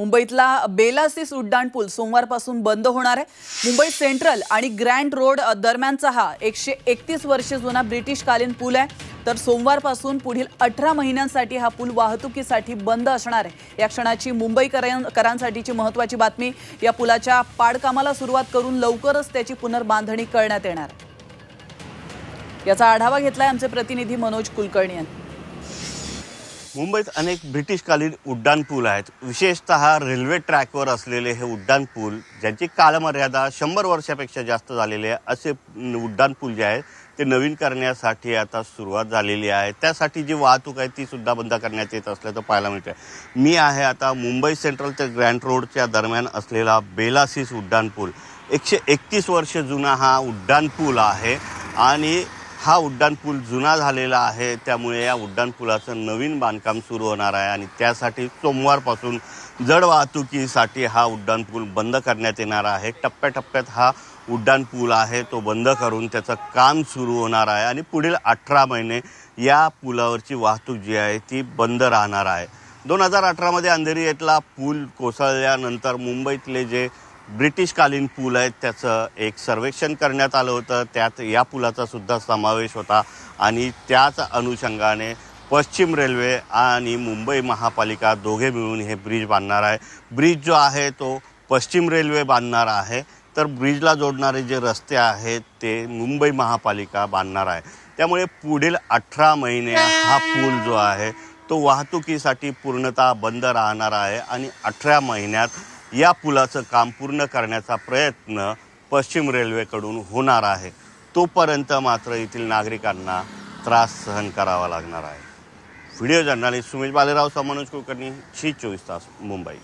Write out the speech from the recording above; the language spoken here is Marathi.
मुंबईतला बेलासिस उड्डाण पूल सोमवारपासून बंद होणार आहे. मुंबई सेंट्रल आणि ग्रँड रोड दरम्यानचा हा एकशे एकतीस वर्ष जुना ब्रिटिशकालीन पूल आहे. तर सोमवारपासून पुढील अठरा महिन्यांसाठी हा पूल वाहतुकीसाठी बंद असणार आहे. या क्षणाची मुंबईकरांसाठीची महत्वाची बातमी या पुलाच्या पाडकामाला सुरुवात करून लवकरच त्याची पुनर्बांधणी करण्यात येणार. याचा आढावा घेतलाय आमचे प्रतिनिधी मनोज कुलकर्णी यांनी मुंबईत अनेक ब्रिटिशकालीन उड्डाणपूल आहेत. विशेषतः रेल्वे ट्रॅकवर असलेले हे उड्डाणपूल ज्यांची कालमर्यादा शंभर वर्षापेक्षा जास्त झालेली आहे असे उड्डाणपूल जे आहेत ते नवीन करण्यासाठी आता सुरुवात झालेली आहे. त्यासाठी जी वाहतूक आहे ती सुद्धा बंद करण्यात येत असल्याचं पाहायला मिळतं मी आहे आता मुंबई सेंट्रल ते ग्रँड रोडच्या दरम्यान असलेला बेलासिस उड्डाणपूल एकशे एकतीस वर्ष जुना हा उड्डाणपूल आहे आणि हा उड्डाणपूल जुना झालेला आहे त्यामुळे या उड्डाणपुलाचं नवीन बांधकाम सुरू होणार आहे आणि त्यासाठी सोमवारपासून जड वाहतुकीसाठी हा उड्डाणपूल बंद करण्यात येणार आहे. टप्प्याटप्प्यात हा उड्डाणपूल आहे तो बंद करून त्याचं काम सुरू होणार आहे आणि पुढील अठरा महिने या पुलावरची वाहतूक जी आहे ती बंद राहणार आहे. दोन हजार अठरामध्ये अंधेरी येथला पूल कोसळल्यानंतर मुंबईतले जे ब्रिटिशकालीन पूल आहेत त्याचं एक सर्वेक्षण करण्यात आलं होतं. त्यात या पुलाचा सुद्धा समावेश होता आणि त्याच अनुषंगाने पश्चिम रेल्वे आणि मुंबई महापालिका दोघे मिळून हे ब्रिज बांधणार आहे. ब्रिज जो आहे तो पश्चिम रेल्वे बांधणार आहे. तर ब्रिजला जोडणारे जे रस्ते आहेत ते मुंबई महापालिका बांधणार आहे. त्यामुळे पुढील अठरा महिने हा पूल जो आहे तो वाहतुकीसाठी पूर्णतः बंद राहणार आहे आणि अठरा महिन्यात या पुलाचं काम पूर्ण करण्याचा प्रयत्न पश्चिम रेल्वेकडून होणार आहे. तोपर्यंत मात्र येथील नागरिकांना त्रास सहन करावा लागणार आहे. व्हिडिओ जर्नालिस्ट सुमेश बालेराव मनोज कुलकर्णी शी चोवीस तास मुंबई.